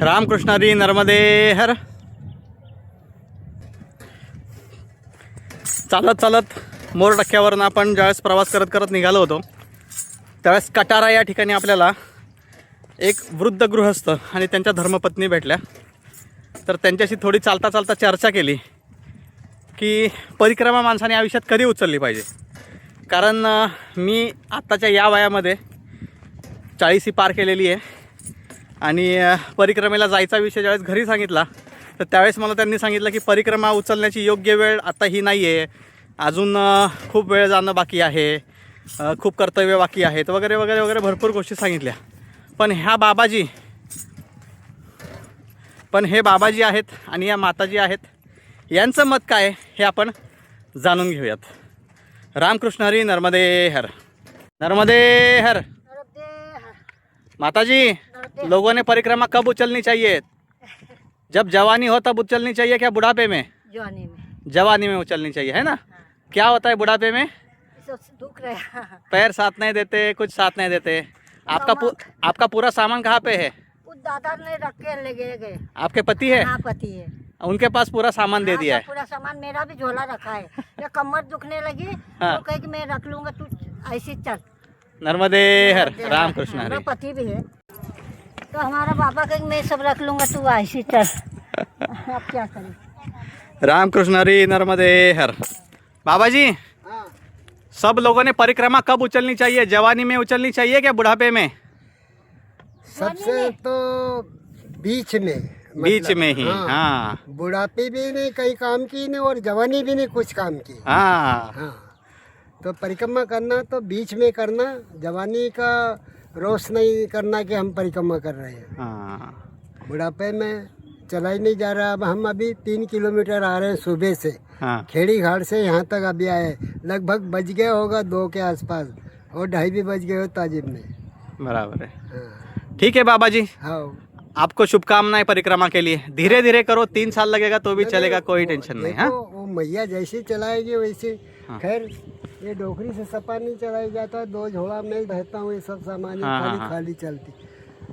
रामकृष्णारी नर्मदे हर. चालत चालत मोर डक्क्यावरनं आपण ज्यावेळेस प्रवास करत करत निघालो होतो त्यावेळेस कटारा या ठिकाणी आपल्याला एक वृद्ध गृहस्थ आणि त्यांच्या धर्मपत्नी भेटल्या. तर त्यांच्याशी थोडी चालता चालता चर्चा केली की परिक्रमा माणसाने आयुष्यात कधी उचलली पाहिजे. कारण मी आत्ताच्या या वयामध्ये चाळीसी पार केलेली आहे. आणि परिक्रमेला जायचा विषय ज्यावेळेस घरी सांगितला तर त्यावेळेस मला त्यांनी सांगितलं की परिक्रमा उचलण्याची योग्य वेळ आता ही नाही आहे अजून खूप वेळ जाणं बाकी आहे. खूप कर्तव्य बाकी आहेत. वगैरे वगैरे वगैरे भरपूर गोष्टी सांगितल्या. पण ह्या बाबाजी पण हे बाबाजी आहेत आणि या माताजी आहेत यांचं मत काय हे आपण जाणून घेऊयात. रामकृष्ण हरी नर्मदे हर नर्मदे हर माताजी लोगों ने परिक्रमा कब उचलनी चाहिए? जब जवानी हो तब उचलनी चाहिए क्या बुढ़ापे में? जवानी में। जवानी में उचलनी चाहिए है ना? क्या होता है बुढ़ापे में? दुख रहा पैर साथ नहीं देते कुछ साथ नहीं देते। आपका पू, आपका पूरा सामान कहाँ पे है? दादा ने रख के ले गए आपके पति है? हाँ पति है। उनके पास पूरा सामान दे हाँ, दिया है। पूरा सामान मेरा भी झोला रखा है। ये कमर दुखने लगी हाँ। तो कहे कि मैं रख लूँगा तू ऐसे चल। नर्मदे हर रामकृष्ण हमारा हरी पति भी है। तो हमारा बाबा कहे कि मैं सब रख लूँगा तू ऐसे चल अब क्या करें? रामकृष्ण हरी नर्मदे हर। बाबा जी हाँ। सब लोगों ने परिक्रमा कब उचलनी चाहिए? जवानी में उचलनी चाहिए क्या बुढ़ापे में? सबसे तो बीच में मतलब, बीच में ही हाँ। हाँ। बुढ़ापे भी नहीं कई काम की नहीं और जवानी भी नहीं कुछ काम की हाँ। हाँ। तो परिक्रमा करना तो बीच में करना जवानी का रोष नहीं करना कि हम परिक्रमा कर रहे हैं। हाँ। बुढ़ापे में चला ही नहीं जा रहा। अब हम अभी तीन किलोमीटर आ रहे हैं सुबह से। हाँ। खेड़ी घाट से यहाँ तक अभी आए लगभग बज गया होगा दो के आसपास। और ढाई भी बज गए हो ताजिब में। बराबर है। हाँ। ठीक है बाबा जी। हाँ। आपको शुभकामनाएँ परिक्रमा के लिए। धीरे धीरे करो तीन साल लगेगा तो भी चलेगा कोई टेंशन नहीं है। वो मैया जैसे चलाएगी वैसे। हाँ। खैर ये डोकरी से सपा नहीं चलाया जाता दो झोड़ा में रहता हूँ ये सब सामान हाँ, खाली हाँ, हाँ। खाली चलती।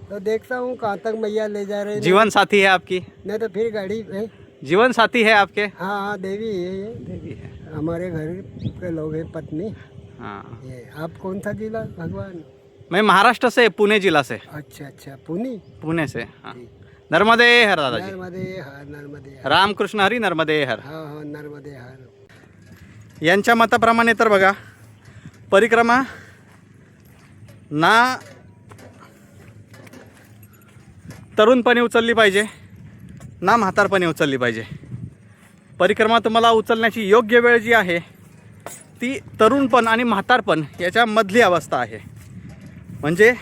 तो देखता हूँ कहाँ तक मैया ले जा रहे हैं। जीवन साथी है आपकी? नहीं तो फिर गाड़ी है। जीवन साथी है आपके? हाँ हाँ देवी है ये। देवी है। हमारे घर के लोग हैं पत्नी। हाँ। ये आप कौन सा जिला? भगवान। मैं महाराष्ट्र से पुणे जिला से। अच्छा अच्छा पुनी पुणे से हाँ। नर्मदे हर दादाजी। नर्मदे हर नर्मदे रामकृष्ण हरी नर्मदे हर। हाँ हाँ नर्मदे हर। यांच्या मताप्रमाणे तर बघा परिक्रमा ना तरुणपणे उचलली पाहिजे ना म्हातारपणे उचलली पाहिजे. परिक्रमा तुम्हाला उचलण्याची योग्य वेळ जी आहे ती तरुणपण आणि म्हातारपण याच्यामधली अवस्था आहे. म्हणजे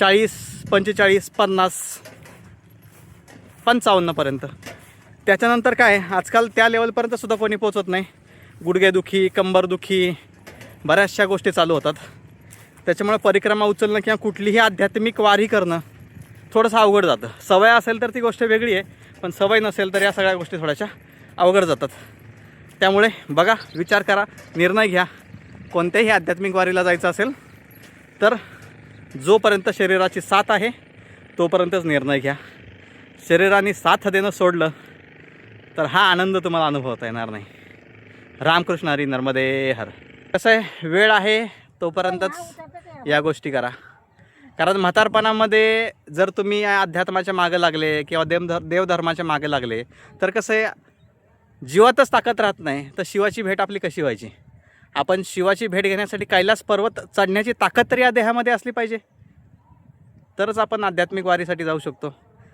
चाळीस पंचेचाळीस पन्नास पंचावन्नपर्यंत त्याच्यानंतर काय आजकाल त्या लेवलपर्यंत सुद्धा कोणी पोचत नाही. गुडघेदुखी कंबरदुखी बऱ्याचशा गोष्टी चालू होतात. त्याच्यामुळे परिक्रमा उचलणं किंवा कुठलीही आध्यात्मिक वारी करणं थोडंसं अवघड जातं. सवय असेल तर ती गोष्ट वेगळी आहे पण सवय नसेल तर या सगळ्या गोष्टी थोड्याशा अवघड जातात. त्यामुळे बघा विचार करा निर्णय घ्या. कोणत्याही आध्यात्मिक वारीला जायचं असेल तर जोपर्यंत शरीराची साथ आहे तोपर्यंतच निर्णय घ्या. शरीराने साथ देणं सोडलं तर हा आनंद तुम्हाला अनुभवता येणार नाही. रामकृष्ण हरी नर्मदे हर. कसं आहे? वेळ आहे तोपर्यंतच या गोष्टी करा. कारण म्हातारपणामध्ये जर तुम्ही अध्यात्माच्या मागे लागले किंवा देवधर देवधर्माच्या मागे लागले तर कसं आहे? जीवातच ताकद राहत नाही तर शिवाची भेट आपली कशी व्हायची? आपण शिवाची भेट घेण्यासाठी कैलास पर्वत चढण्याची ताकद तरी या देहामध्ये असली पाहिजे. तरच आपण आध्यात्मिक वारीसाठी जाऊ शकतो.